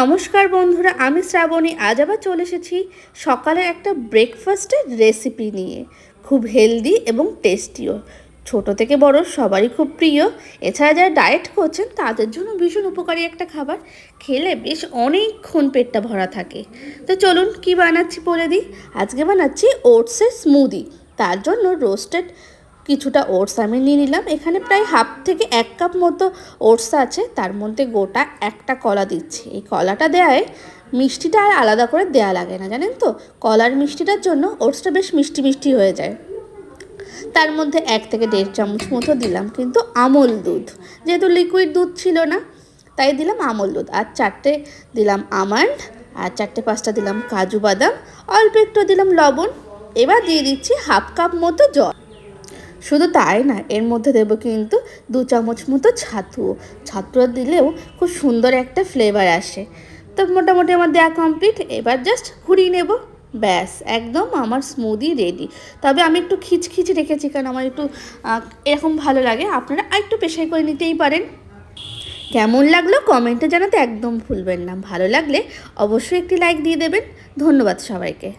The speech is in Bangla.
নমস্কার বন্ধুরা, আমি শ্রাবণী। আজ আবার চলে এসেছি সকালের একটা ব্রেকফাস্টের রেসিপি নিয়ে। খুব হেলদি এবং টেস্টিও ছোট থেকে বড় সবারই খুব প্রিয়। এছাড়া যারা ডায়েট করছেন, তাদের জন্য ভীষণ উপকারী একটা খাবার। খেলে বেশ অনেকক্ষণ পেটটা ভরা থাকে। তো চলুন কি বানাচ্ছি বলে দিই। আজকে বানাচ্ছি ওটসের স্মুদি তার জন্য রোস্টেড কিছুটা ওটস আমি নিয়ে নিলাম। এখানে প্রায় হাফ থেকে এক কাপ মতো ওটস আছে। তার মধ্যে গোটা একটা কলা দিচ্ছি। এই কলাটা দেওয়ায় মিষ্টিটা আর আলাদা করে দেয়া লাগে না, জানেন তো? কলার মিষ্টিটার জন্য ওটসটা বেশ মিষ্টি মিষ্টি হয়ে যায়। তার মধ্যে এক থেকে দেড় চামচ মতো দিলাম কিন্তু আমল দুধ। যেহেতু লিকুইড দুধ ছিল না, তাই দিলাম আমল দুধ। আর চারটে দিলাম আমান্ড, আর চারটে পাঁচটা দিলাম কাজু বাদাম। অল্প একটু দিলাম লবণ। এবার দিয়ে দিচ্ছি হাফ কাপ মতো জল। শুধু তাই না, এর মধ্যে দেবো কিন্তু দু চামচ মতো ছাতু। ছাতু দিলেও খুব সুন্দর একটা ফ্লেভার আসে। তো মোটামুটি আমার দেওয়া কমপ্লিট এবার জাস্ট ঘুরিয়ে নেব। ব্যাস, একদম আমার স্মুদি রেডি তবে আমি একটু খিচখিচ রেখেছি কারণ আমার একটু এরকম ভালো লাগে। আপনারা একটু পেশাই করে নিতেই পারেন। কেমন লাগল কমেন্টে জানাতে একদম ভুলবেন না। ভালো লাগলে অবশ্যই একটি লাইক দিয়ে দেবেন। ধন্যবাদ সবাইকে।